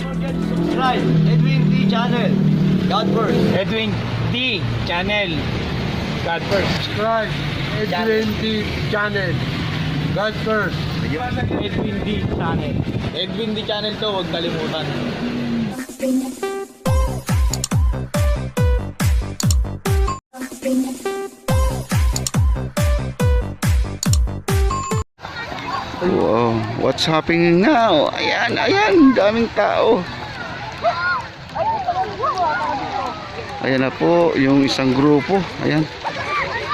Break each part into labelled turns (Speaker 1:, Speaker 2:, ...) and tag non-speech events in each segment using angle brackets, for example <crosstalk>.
Speaker 1: forget to subscribe Edwin D channel. God first.
Speaker 2: Edwin D channel. God first.
Speaker 3: Subscribe. Edwin D channel. God first.
Speaker 2: Edwin D channel. Edwin D channel to, huwag kalimutan.
Speaker 4: Wow, what's happening now? Ayan, ayan, daming tao. Ayan na po, yung isang grupo. Ayan,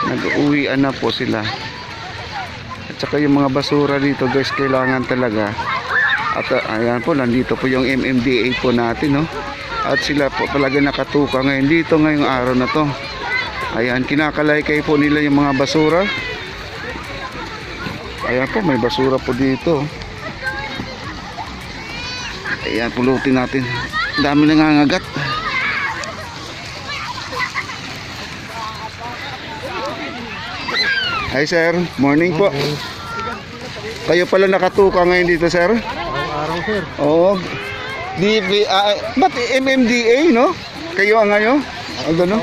Speaker 4: nag-uwian na po sila. At saka yung mga basura dito guys, kailangan talaga. At uh, ayan po, nandito po yung MMDA po natin, no? At sila po talaga nakatuka ngayon dito ngayong araw na to. Ayan, kinakalaykay po nila yung mga basura. Ayan po, may basura po dito. Ayan, pulutin natin. Dami nangangagat. Hi sir, morning po. Kayo pala nakatuka ngayon dito sir?
Speaker 3: Araw-araw, sir.
Speaker 4: Oo. DB, ah, ba't MMDA no? Kayo ang ano? Ano no?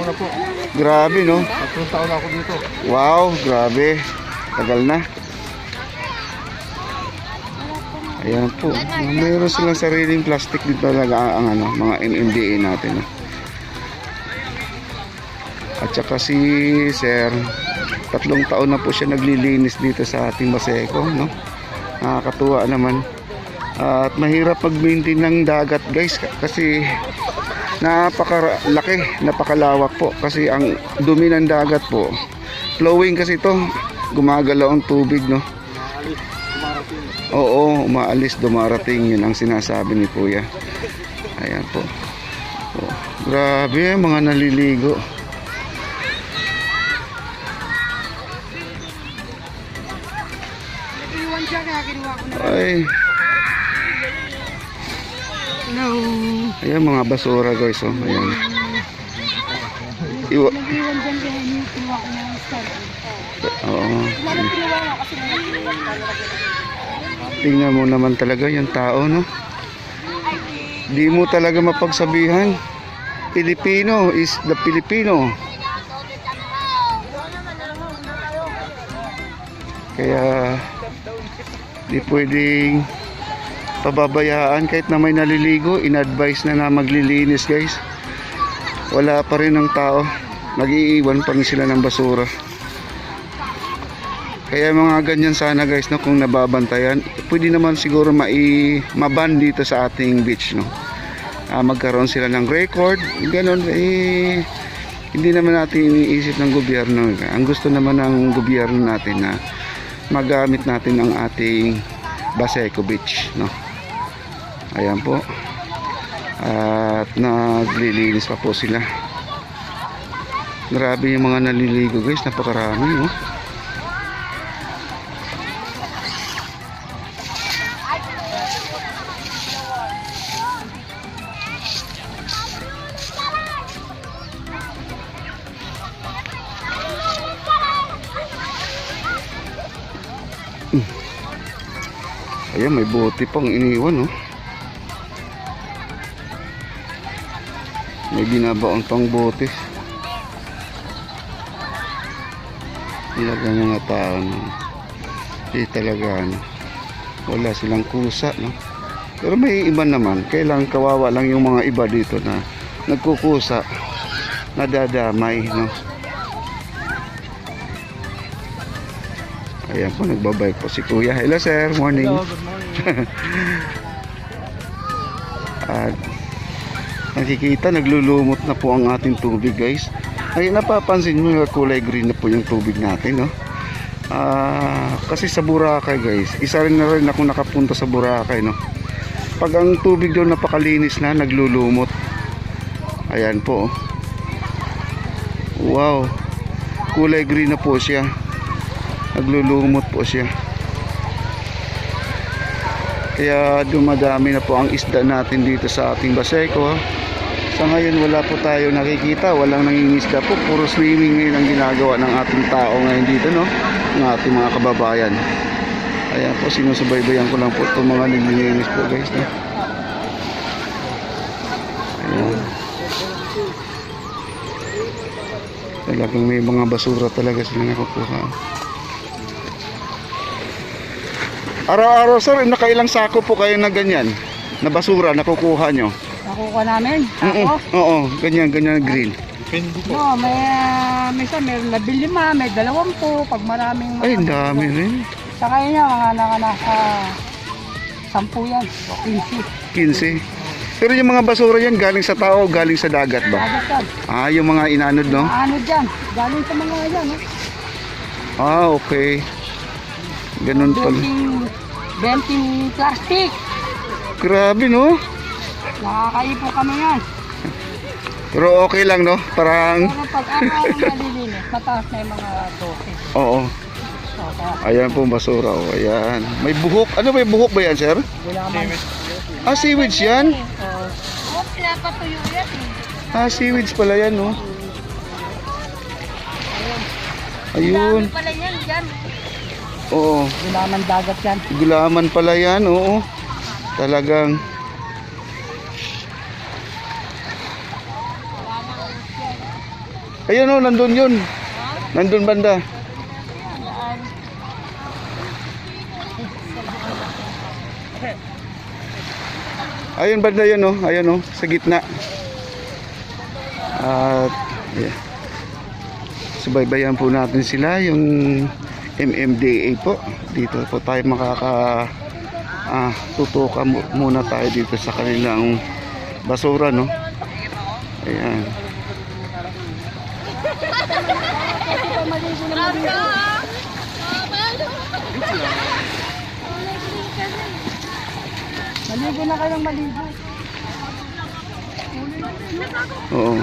Speaker 4: Grabe no?
Speaker 3: Tatlong taon ako dito.
Speaker 4: Wow, grabe. Tagal na. Ayan po. Mayroon silang sariling plastic din talaga ang ano, mga MMDA natin. At saka si Sir, tatlong taon na po siya naglilinis dito sa ating Baseco. No? Nakakatuwa naman. At mahirap mag-maintain ng dagat guys kasi napakalaki, napakalawak po kasi ang dumi ng dagat po flowing kasi ito gumagalaw ang tubig no oo umaalis dumarating. Yun ang sinasabi ni kuya. Ayan po. Oh, grabe mga naliligo. Ay. Ayan mga basura guys oh. Ayan. Iwa
Speaker 5: Nag-iwan dyan kaya yung kinuha ko ng start.
Speaker 4: oo.
Speaker 5: Walang kinuha ko kasi nag-iwan
Speaker 4: Tingnan mo naman talaga yung tao, no? Di mo talaga mapagsabihan. Pilipino is the Filipino. Kaya di pwedeng pababayaan kahit na may naliligo. In-advise na na maglilinis guys. Wala pa rin ng tao. Nag-iiwan pa rin sila ng basura. Kaya mga ganyan sana guys no kung nababantayan, pwede naman siguro mai maban dito sa ating beach no. Ah, magkaroon sila ng record, ganun eh hindi naman natin iniisip ng gobyerno. Ang gusto naman ng gobyerno natin na magamit natin ang ating Baseco Beach no. Ayan po. At naglilinis pa po sila. Grabe yung mga naliligo guys, napakarami no. Ayan, may bote pang iniwan, no? May binabaon pang bote. Ilagang mga tao, no? Hindi talaga, no? Wala silang kusa, no? Pero may iba naman. Kailangan kawawa lang yung mga iba dito na nagkukusa, nadadamay, no? Ayan po, nagbabike po si Kuya. Hello, sir. Morning.
Speaker 2: Hello, good morning. <laughs>
Speaker 4: At nakikita naglulumot na po ang ating tubig guys. Ay napapansin mo yung kulay green na po yung tubig natin no. Ah, kasi sa Boracay guys, isa rin na rin ako nakapunta sa Boracay no. Pag ang tubig doon napakalinis na, naglulumot. Ayan po. Wow. Kulay green na po siya. Naglulumot po siya. Kaya dumadami na po ang isda natin dito sa ating Baseco. Sa ngayon wala po tayo nakikita, walang nangingisda po. Puro swimming ngayon ang ginagawa ng ating tao ngayon dito, no? Ng ating mga kababayan. Ayan po, sinusubaybayan ko lang po itong mga naglilinis po guys. No? Oh. Talagang may mga basura talaga sila nakukuha. Araw-araw sir, nakailang sako po kayo na ganyan? Na basura nakukuha nyo?
Speaker 5: Nakuha namin. Ako.
Speaker 4: Oo, ganyan, ganyan green.
Speaker 5: No, may, uh, minsan may labi lima, may dalawampu, pag maraming
Speaker 4: Ay, ang dami rin.
Speaker 5: Sa kanya, mga naka nasa sampu yan, o 15.
Speaker 4: 15. Pero yung mga basura yan, galing sa tao, galing sa dagat ba?
Speaker 5: Agad yan.
Speaker 4: Ah, yung mga inanod, no?
Speaker 5: Ano dyan? Galing sa mga yan, no?
Speaker 4: Ah, okay. Ganun pala.
Speaker 5: Benting, benting plastic.
Speaker 4: Grabe, no?
Speaker 5: Nakakaipo kami yan.
Speaker 4: Pero okay lang, no? Parang,
Speaker 5: Pero pag araw malilinis, mataas na yung mga dosis.
Speaker 4: oo. Ayan po basura, oh. Ayan. May buhok. Ano may buhok ba yan, sir?
Speaker 5: gulaman.
Speaker 4: Ah, seaweeds yan?
Speaker 5: Oo, pinapatuyo yan eh.
Speaker 4: Ah, seaweeds pala yan, no? Ayun.
Speaker 5: pala yan dyan.
Speaker 4: Oo.
Speaker 5: Gulaman dagat yan.
Speaker 4: Gulaman pala yan, oo. Talagang Ayun oh, nandun yun. Nandun banda. Ayun banda yun oh, ayun oh, sa gitna. At yeah. Subaybayan po natin sila yung MMDA po. Dito po tayo makaka ah, tutuka mu- muna tayo dito sa kanilang basura no. Ayan.
Speaker 5: Maligo na kayong maligo.
Speaker 4: Oo.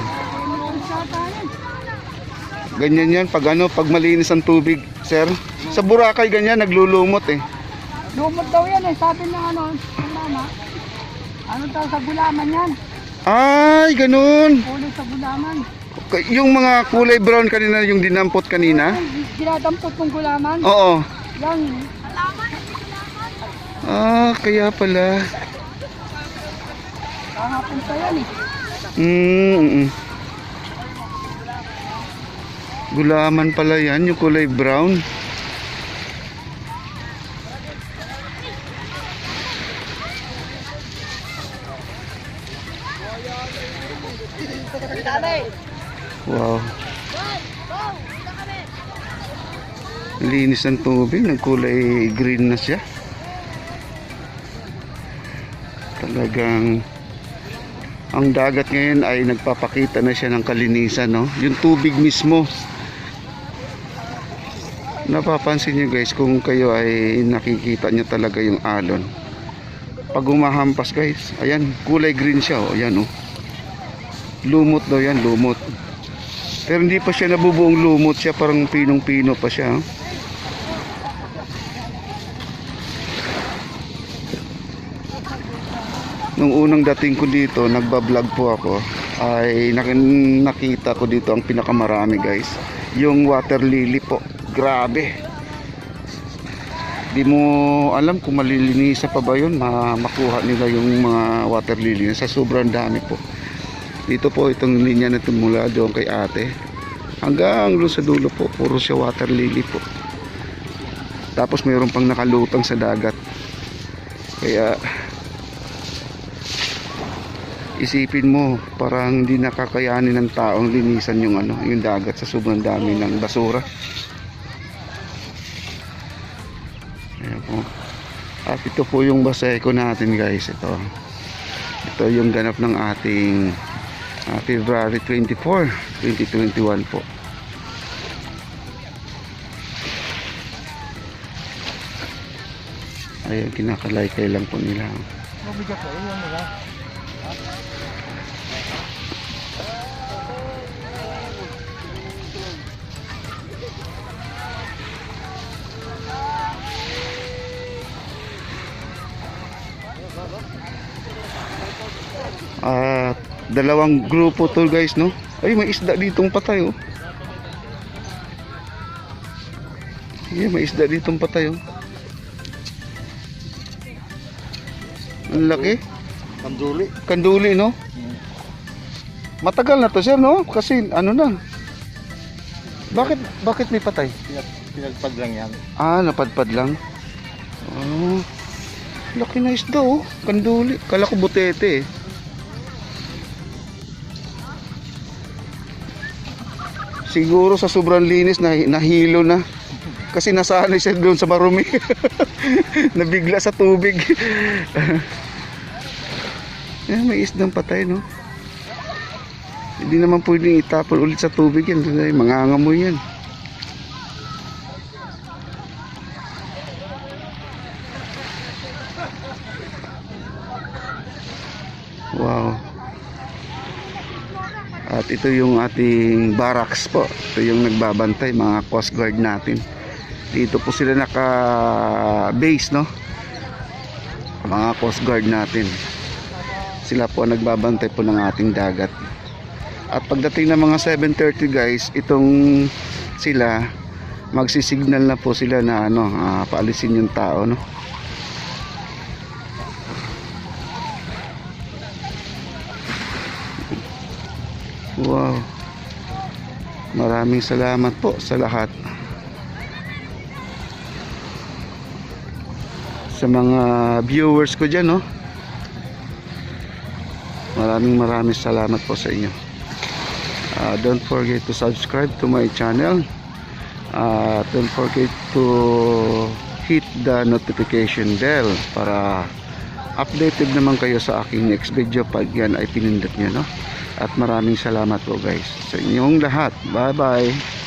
Speaker 4: Ganyan yan pag ano, pag malinis ang tubig, sir. Sa Boracay ganyan naglulumot eh.
Speaker 5: Lumot daw yan eh. Sabi ng ano, ng mama. Ano daw sa gulaman yan?
Speaker 4: Ay, ganun.
Speaker 5: Uli sa gulaman.
Speaker 4: K- Yung mga kulay brown kanina, yung dinampot kanina.
Speaker 5: Ay, Ginadampot ng gulaman.
Speaker 4: Oo.
Speaker 5: Yan.
Speaker 4: Ah, kaya pala.
Speaker 5: Kahapon pa yan eh.
Speaker 4: Mm, mm, mm. Gulaman pala yan, yung kulay brown. Wow. Linis ng tubig, nagkulay green na siya. Talagang ang dagat ngayon ay nagpapakita na siya ng kalinisan, no? Yung tubig mismo. Napapansin nyo guys, kung kayo ay nakikita nyo talaga yung alon. Pag umahampas guys, ayan, kulay green siya, oh, ayan, oh. Lumot daw yan, lumot. Pero hindi pa siya nabubuong lumot siya, parang pinong-pino pa siya, oh. Nung unang dating ko dito, nagbablog po ako, ay nak- nakita ko dito ang pinakamarami guys. Yung water lily po. Grabe. Di mo alam kung malilinisa pa ba yun, ma makuha nila yung mga water lily sa sobrang dami po. Dito po itong linya na ito mula doon kay ate. Hanggang doon sa dulo po, puro siya water lily po. Tapos mayroon pang nakalutang sa dagat. Kaya isipin mo parang hindi nakakayanin ng taong linisan yung ano yung dagat sa sobrang dami ng basura ito po yung baseko natin guys. Ito. Ito yung ganap ng ating ah, February 24 2021 po. Ayan kinakalaykay lang po nila. At dalawang grupo to guys no. Ay may isda ditong patay oh. Yeah, may isda ditong patay oh. Ang laki.
Speaker 3: Kanduli.
Speaker 4: Kanduli no. Matagal na to sir no? Kasi ano na. Bakit bakit may patay?
Speaker 2: Pinagpad lang yan.
Speaker 4: Ah, napadpad lang. Oh. Laki na isda oh. Kanduli. Kala ko butete eh. Siguro sa sobrang linis na nahilo na. Kasi nasanay siya doon sa marumi. <laughs> Nabigla sa tubig. <laughs> eh, may isdang patay no. Hindi naman pwedeng itapon ulit sa tubig yan. Mangangamoy yan. Ito yung ating barracks po. Ito yung nagbabantay, mga coast guard natin. Dito po sila naka-base, no? Mga coast guard natin. Sila po nagbabantay po ng ating dagat. At pagdating ng mga 7.30 guys, itong sila, magsisignal na po sila na ano, ah, paalisin yung tao, no? Wow. Maraming salamat po sa lahat. Sa mga viewers ko dyan, no? Maraming maraming salamat po sa inyo. Uh, don't forget to subscribe to my channel. Uh, don't forget to hit the notification bell para updated naman kayo sa aking next video pag yan ay pinindot nyo, no? At maraming salamat po guys sa inyong lahat. Bye bye.